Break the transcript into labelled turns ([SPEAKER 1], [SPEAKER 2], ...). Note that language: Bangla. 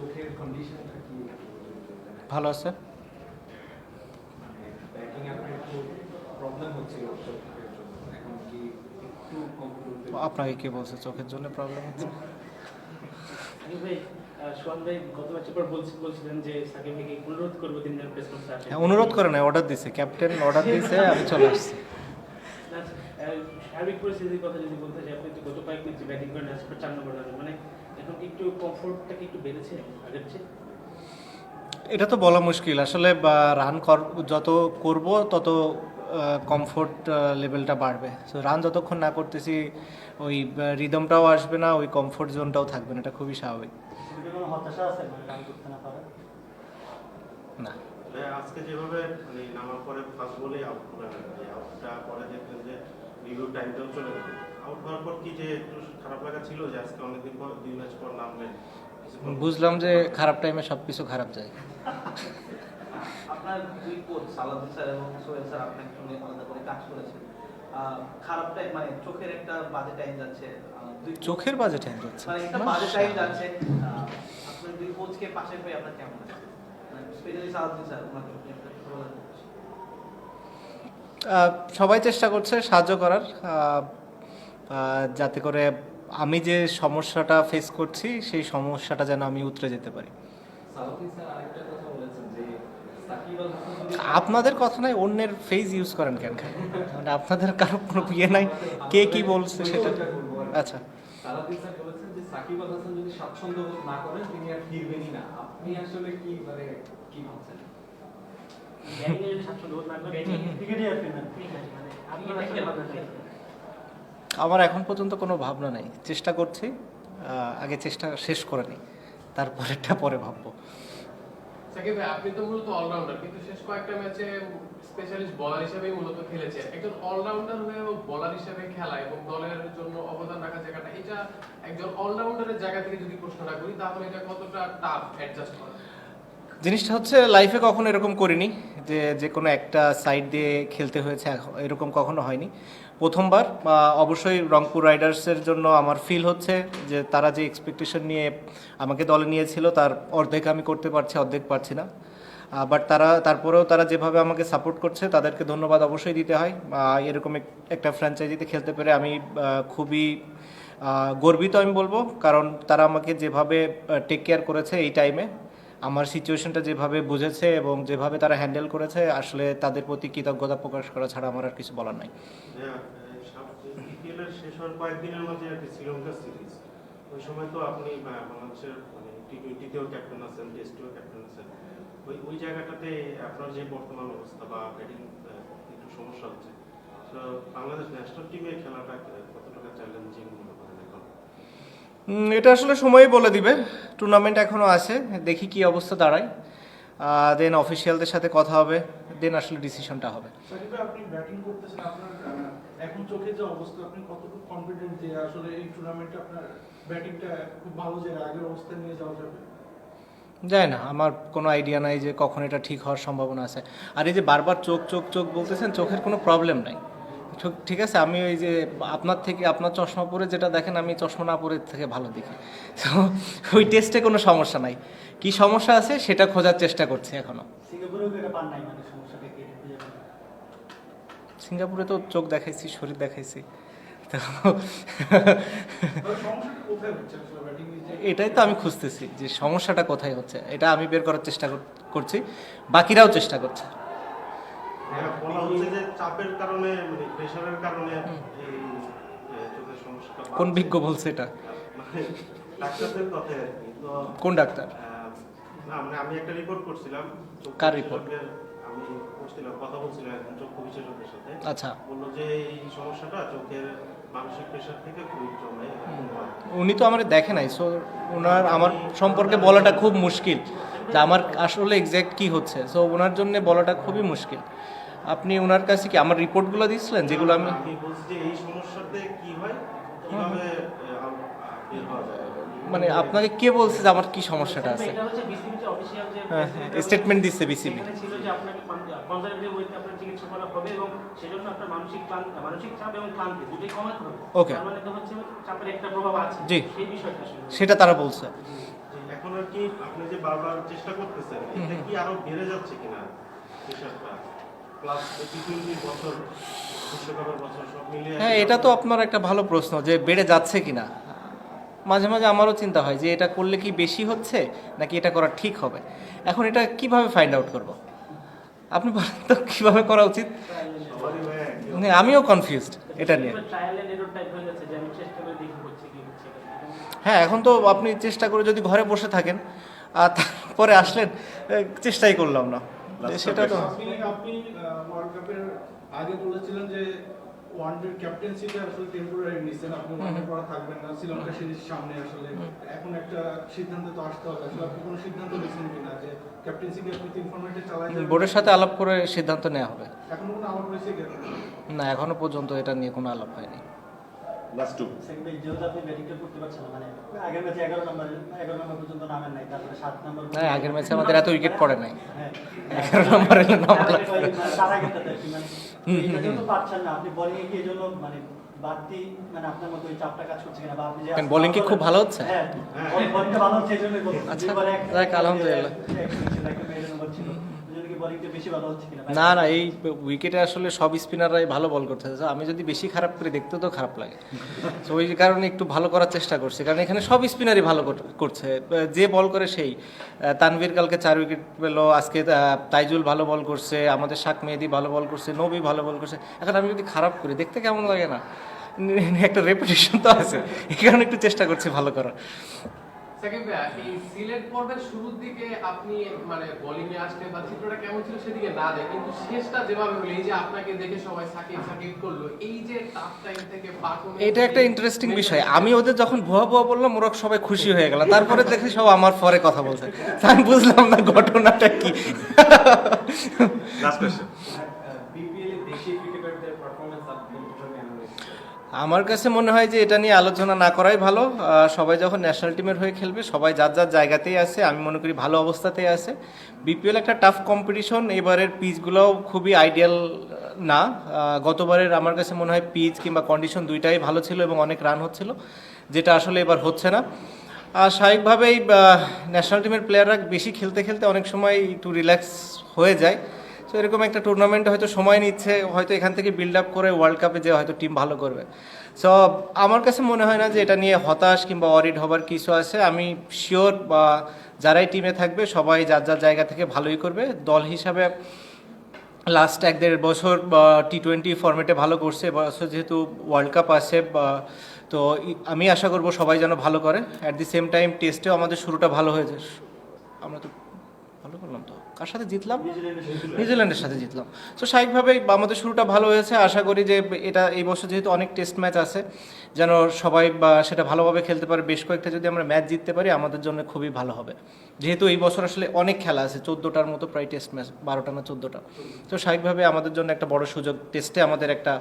[SPEAKER 1] চোখের কন্ডিশনটা কি?
[SPEAKER 2] ভালো আছে।
[SPEAKER 1] মানে ব্যাটিং আপনার একটু প্রবলেম হচ্ছিল এখন কি একটু
[SPEAKER 2] আপনাকে কে বলছে? চোখের জন্য প্রবলেম হচ্ছে?
[SPEAKER 3] ভাই আহ, সোহান ভাই গত ম্যাচের পর বলছি- বলছিলেন যে সাকিব ভাইকে অনুরোধ করব তিন দিনের
[SPEAKER 2] হ্যাঁ, অনুরোধ করে নাই অর্ডার দিছে। ক্যাপ্টেন অর্ডার দিয়েছে আমি চলে আসছি।
[SPEAKER 3] সার্বিক পরিস্থিতির কথা যদি বলতে চাই আপনি তো গত কয়েক ম্যাচে ব্যাটিং করেন আজকে চার নম্বর মানে এখন একটু কমফোর্টটা কি একটু বেড়েছে আগের চেয়ে
[SPEAKER 2] এটা তো বলা মুশকিল। আসলে রান কর যত করব তত কমফোর্ট লেভেলটা বাড়বে। সো রান যতক্ষণ না করতেছি ওই রিদমটাও আসবে না ওই কমফোর্ট জোনটাও থাকবে না। এটা খুবই স্বাভাবিক।
[SPEAKER 3] কোনো হতাশা আছে? মানে রান করতে না পারে
[SPEAKER 2] না।
[SPEAKER 4] তবে আজকে যেভাবে মানে নামার পরে ফার্স্ট বলে আউট এই আউটটা পরে দেখলেন যে রিভিউ টাইমটাও চলে গেল। আউট হওয়ার পর কি যে একটু খারাপ লাগা ছিল যে আজকে অনেকদিন পর দুই ম্যাচ পর নামলেন
[SPEAKER 2] বুঝলাম যে খারাপ টাইমে সব কিছু খারাপ যায়।
[SPEAKER 5] আপনার দুই কোচ সালাদিন স্যার এবং সোহেল স্যার আপনার সঙ্গে আলাদা করে কাজ করেছেন। খারাপ টাইম মানে চোখের একটা বাজে টাইম যাচ্ছে। দুই
[SPEAKER 2] চোখের বাজে টাইম যাচ্ছে।
[SPEAKER 5] মানে একটা বাজে টাইম যাচ্ছে। আহ, আপনার দুই কোচকে পাশে পেয়ে আপনার কেমন স্পেশালি স্যার ওনার।
[SPEAKER 2] আহ, সবাই চেষ্টা করছে সাহায্য করার। যাতে করে আমি যে সমস্যাটা ফেস করছি সেই সমস্যাটা যেন আমি উতরে যেতে পারি।
[SPEAKER 1] সাউথি স্যার আরেকটা কথা বলেছেন যে সাকিব আল হাসান যদি
[SPEAKER 2] আপনাদের কথা নাই অন্যের ফেস ইউজ করেন কেন? মানে আপনাদের কারও কোনো ইয়ে নাই কে কি বলছে সেটা আচ্ছা।
[SPEAKER 1] সালাউদ্দিন স্যার বলেছেন যে সাকিব আল হাসান যদি স্বাচ্ছন্দ্য না করেন তিনি আর ফিরবেনই না? আপনি আসলে কি
[SPEAKER 2] আমার এখন পর্যন্ত কোনো ভাবনা নাই। চেষ্টা করছি আগে চেষ্টা শেষ করে নিই, তারপরেরটা পরে ভাববো।
[SPEAKER 6] আপনি তো অলরাউন্ডার কিন্তু শেষ কয়েকটা ম্যাচে স্পেশালিস্ট বলার হিসেবেই মূলত খেলেছেন। একজন অলরাউন্ডার হয়ে বলার হিসেবে খেলা এবং দলের জন্য অবদান রাখার জায়গাটা, এটা একজন অলরাউন্ডারের জায়গা থেকে যদি প্রশ্নটা করি, তাহলে এটা কতটা টাফ অ্যাডজাস্ট করা?
[SPEAKER 2] জিনিসটা হচ্ছে লাইফে কখনো এরকম করিনি যে যে কোনো একটা সাইড দিয়ে খেলতে হয়েছে এরকম কখনো হয়নি। প্রথমবার অবশ্যই রংপুর রাইডার্সের জন্য আমার ফিল হচ্ছে যে, তারা যে এক্সপেকটেশন নিয়ে আমাকে দলে নিয়েছিল, তার অর্ধেক আমি করতে পারছি, অর্ধেক পারছি না। বাট তারা, তারপরেও তারা যেভাবে আমাকে সাপোর্ট করছে, তাদেরকে ধন্যবাদ অবশ্যই দিতে হয়। এরকম এক- একটা ফ্র্যাঞ্চাইজিতে খেলতে পেরে আমি খুবই গর্বিত আমি বলব। কারণ তারা আমাকে যেভাবে টেক কেয়ার করেছে এই টাইমে আমার সিচুয়েশনটা যেভাবে বুঝেছে এবং যেভাবে তারা হ্যান্ডেল করেছে, আসলে তাদের প্রতি কৃতজ্ঞতা প্রকাশ করা ছাড়া আমার আর কিছু বলার নাই।
[SPEAKER 4] যে শেষ হওয়ার সিরিজ ওই সময় তো আপনি বাংলাদেশের মানে ক্যাপ্টেন আছেন ক্যাপ্টেন আছেন। ওই ওই আপনার যে বর্তমান অবস্থা বা একটু সমস্যা হচ্ছে। তো বাংলাদেশ ন্যাশনাল টিমে খেলাটা কতটা চ্যালেঞ্জিং মনে
[SPEAKER 2] এটা আসলে সময়ই বলে দিবে। টুর্নামেন্ট এখনও আছে দেখি কি অবস্থা দাঁড়ায়। দেন অফিসিয়ালদের সাথে কথা হবে দেন আসলে ডিসিশনটা হবে।
[SPEAKER 7] সাকিব আপনি ব্যাটিং করতেছেন আপনার এখন চোখে যে অবস্থা আপনি কতটুকু কনফিডেন্ট যে আসলে এই টুর্নামেন্টে আপনার ব্যাটিংটা খুব ভালো জায়গায় আগের অবস্থায় নিয়ে যাওয়া যাবে?
[SPEAKER 2] যায় না আমার কোনো আইডিয়া নাই যে কখন এটা ঠিক হওয়ার সম্ভাবনা আছে। আর এই যে বারবার চোখ চোখ চোখ বলতেছেন চোখের কোনো প্রবলেম নাই। ঠিক- ঠিক আছে আমি ওই যে আপনার থেকে আপনার চশমা পরে যেটা দেখেন আমি চশমা না পরে থেকে ভালো দেখি। তো ওই টেস্টে কোনো সমস্যা নাই। কি সমস্যা আছে সেটা খোঁজার চেষ্টা করছি
[SPEAKER 3] এখনও। মানে।
[SPEAKER 2] সিঙ্গাপুরে তো চোখ দেখাইছি শরীর দেখাইছি। তো এটাই তো আমি খুঁজতেছি যে সমস্যাটা কোথায় হচ্ছে। এটা আমি বের করার চেষ্টা করছি। বাকিরাও চেষ্টা করছে।
[SPEAKER 4] বলা হচ্ছে যে চাপের কারণে মানে প্রেশারের কারণে চোখের সমস্যাটা
[SPEAKER 2] কোন। বিজ্ঞ বলছে এটা?
[SPEAKER 4] মানে ডাক্তারদের আর কি তো
[SPEAKER 2] কোন ডাক্তার?
[SPEAKER 4] না মানে আমি একটা রিপোর্ট করছিলাম
[SPEAKER 2] কার?
[SPEAKER 4] বিশেষজ্ঞের আমি করছিলাম কথা বলছিলাম একজন চক্ষু বিশেষজ্ঞের সাথে।
[SPEAKER 2] আচ্ছা।
[SPEAKER 4] বলল যে এই সমস্যাটা চোখের মানসিক প্রেশার থেকে খুবই
[SPEAKER 2] উনি তো আমার দেখে নাই সো ওনার আমার সম্পর্কে বলাটা খুব মুশকিল। যে আমার আসলে এক্স্যাক্ট কি হচ্ছে? সো ওনার জন্য বলাটা খুবই মুশকিল। আপনি ওনার কাছে কি আমার রিপোর্টগুলো দিয়েছিলেন? যেগুলো আমি
[SPEAKER 4] হয়?
[SPEAKER 2] মানে আপনাকে কে বলছে যে আমার কি সমস্যাটা আছে?
[SPEAKER 3] স্টেটমেন্ট বিসিবি
[SPEAKER 2] হ্যাঁ, হ্যাঁ, দিচ্ছে BCB
[SPEAKER 3] সেখানে ছিল যে আপনাকে কনজারভেটিভ ওয়েতে আপনার চিকিৎসা করা হবে এবং সেজন্য আপনার মানসিক ক্লান্তি মানসিক চাপ এবং ক্লান্তি দুটোই কমাতে হবে।
[SPEAKER 2] Okay.
[SPEAKER 3] তার মানে তো হচ্ছে চাপের একটা প্রভাব আছে
[SPEAKER 2] জি।
[SPEAKER 3] সেই বিষয়টা আসলে।
[SPEAKER 2] সেটা তারা বলছে।
[SPEAKER 4] আপনার কি আপনি যে বারবার চেষ্টা করতেছেন এতে কি আরও বেড়ে যাচ্ছে কিনা প্রেশারটা প্লাস টি টোয়েন্টি বছর বিশ্বকাপের বছর সব মিলিয়ে
[SPEAKER 2] হ্যাঁ এটা তো আপনার একটা ভালো প্রশ্ন যে বেড়ে যাচ্ছে কিনা। মাঝে মাঝে আমারও চিন্তা হয় যে এটা করলে কি বেশি হচ্ছে নাকি এটা করা ঠিক হবে? এখন এটা কীভাবে ফাইন্ড আউট করব? আপনি বলেন তো কীভাবে করা উচিত? মানে আমিও কনফিউজড এটা নিয়ে।
[SPEAKER 3] হ্যাঁ
[SPEAKER 2] এখন তো আপনি চেষ্টা করে যদি ঘরে বসে থাকেন আর তারপরে আসলেন চেষ্টাই করলাম না। সেটা তো
[SPEAKER 7] আপনি আপনি ওয়ার্ল্ড কাপের আগে বলেছিলেন যে ওয়ানডের ক্যাপ্টেন্সিটা আসলে টেম্পোরারি নিচ্ছেন আপনি ওয়ানডে পড়া থাকবেন না। শ্রীলঙ্কা সিরিজ সামনে আসলে এখন একটা সিদ্ধান্ত তো আসতে হবে। আসলে আপনি কোনো সিদ্ধান্ত কিনা যে ক্যাপ্টেন্সি আপনি তিন ফর্মেটে চালাই
[SPEAKER 2] বোর্ডের সাথে আলাপ করে সিদ্ধান্ত নেওয়া হবে।
[SPEAKER 7] এখনও কোনো আমার হয়েছে
[SPEAKER 2] না এখনও পর্যন্ত এটা নিয়ে কোনো আলাপ হয়নি।
[SPEAKER 8] লাস্ট টু
[SPEAKER 9] যেহেতু আপনি ব্যাটিংটা করতে পারছেন মানে আগের ম্যাচে এগারো নম্বর এগারো নম্বর পর্যন্ত নামেন নাই তারপরে সাত নম্বর
[SPEAKER 2] না আগের ম্যাচে আমাদের এত উইকেট পড়ে নাই।
[SPEAKER 9] হ্যাঁ।
[SPEAKER 2] এগারো নম্বর নাম
[SPEAKER 9] তার মানে যেহেতু পারছেন না আপনি বোলিং এ কি এই মানে বাড়তি মানে আপনার মতো ওই চাপটা কাজ করছে কিনা বা আপনি যে
[SPEAKER 2] কেন, কি খুব ভালো হচ্ছে?
[SPEAKER 9] হ্যাঁ বোলিংটা ভালো হচ্ছে বলছি।
[SPEAKER 2] আচ্ছা, আলহামদুলিল্লাহ। না না, এই উইকেটে আসলে সব স্পিনাররাই ভালো বল করতেছে আমি যদি বেশি খারাপ করে দেখতে তো খারাপ লাগে। তো ওই কারণে একটু ভালো করার চেষ্টা করছি। কারণ এখানে সব স্পিনারই ভালো করছে। যে বল করে সেই। তানভীর কালকে চার উইকেট পেল। আজকে তাইজুল ভালো বল করছে। আমাদের শাক মেহেদি ভালো বল করছে। নবী ভালো বল করছে। এখন আমি যদি খারাপ করি, দেখতে কেমন লাগে না? একটা রেপুটেশন তো আছে। এই কারণে একটু চেষ্টা করছি ভালো করার।
[SPEAKER 6] সাকিব এই সিলেট পর্বের শুরুর দিকে আপনি মানে বোলিং এ আসলে বা চিত্রটা কেমন ছিল সেদিকে না দেয় কিন্তু শেষটা যেভাবে হলো এই যে আপনাকে দেখে সবাই সাকিব সাকিব করল এই যে টাফ টাইম থেকে পার
[SPEAKER 2] এটা একটা ইন্টারেস্টিং বিষয়। আমি ওদের যখন ভুয়া ভুয়া বললাম ওরা সবাই খুশি হয়ে গেল। তারপরে দেখি সব আমার পরে কথা বলছে। আমি বুঝলাম না ঘটনাটা কি।
[SPEAKER 8] লাস্ট কোয়েশ্চেন
[SPEAKER 1] বিপিএল এ দেশি ক্রিকেটারদের পারফরমেন্স আপনি কীভাবে অ্যানালাইজ করেন
[SPEAKER 2] আমার কাছে মনে হয় যে এটা নিয়ে আলোচনা না করাই ভালো। সবাই যখন ন্যাশনাল টিমের হয়ে খেলবে, সবাই যার যার জায়গাতেই আছে, আমি মনে করি ভালো অবস্থাতেই আছে। বিপিএল একটা টাফ কম্পিটিশন এবারের পিচগুলোও খুবই আইডিয়াল না। গতবারের আমার কাছে মনে হয় পিচ কিংবা কন্ডিশন দুইটাই ভালো ছিল এবং অনেক রান হচ্ছিল, যেটা আসলে এবার হচ্ছে না। আর স্বাভাবিকভাবেই ন্যাশনাল টিমের প্লেয়াররা বেশি খেলতে খেলতে অনেক সময় একটু রিল্যাক্স হয়ে যায়। তো এরকম একটা টুর্নামেন্ট হয়তো সময় নিচ্ছে, হয়তো এখান থেকে বিল্ড আপ করে ওয়ার্ল্ড কাপে যে হয়তো টিম ভালো করবে। সো আমার কাছে মনে হয় না যে এটা নিয়ে হতাশ কিংবা অরিড হবার কিছু আছে। আমি শিওর বা যারাই টিমে থাকবে, সবাই যার যার জায়গা থেকে ভালোই করবে। দল হিসাবে লাস্ট এক দেড় বছর টি টোয়েন্টি ফর্মেটে ভালো করছে এবছর যেহেতু ওয়ার্ল্ড কাপ আছে তো আমি আশা করব সবাই যেন ভালো করে। অ্যাট দি সেম টাইম টেস্টেও আমাদের শুরুটা ভালো হয়েছে। আমরা তো ভালো করলাম তো। কার সাথে জিতলাম? নিউজিল্যান্ডের সাথে জিতলাম। তো স্বাভাবিকভাবেই আমাদের শুরুটা ভালো হয়েছে। আশা করি যে এটা এই বছর যেহেতু অনেক টেস্ট ম্যাচ আছে, যেন সবাই বা সেটা ভালোভাবে খেলতে পারে। বেশ কয়েকটা যদি আমরা ম্যাচ জিততে পারি, আমাদের জন্য খুবই ভালো হবে। যেহেতু এই বছর আসলে অনেক খেলা আছে, চোদ্দোটার মতো প্রায় টেস্ট ম্যাচ, বারোটা না চোদ্দোটা। তো স্বাভাবিকভাবে আমাদের জন্য একটা বড় সুযোগ, টেস্টে আমাদের একটা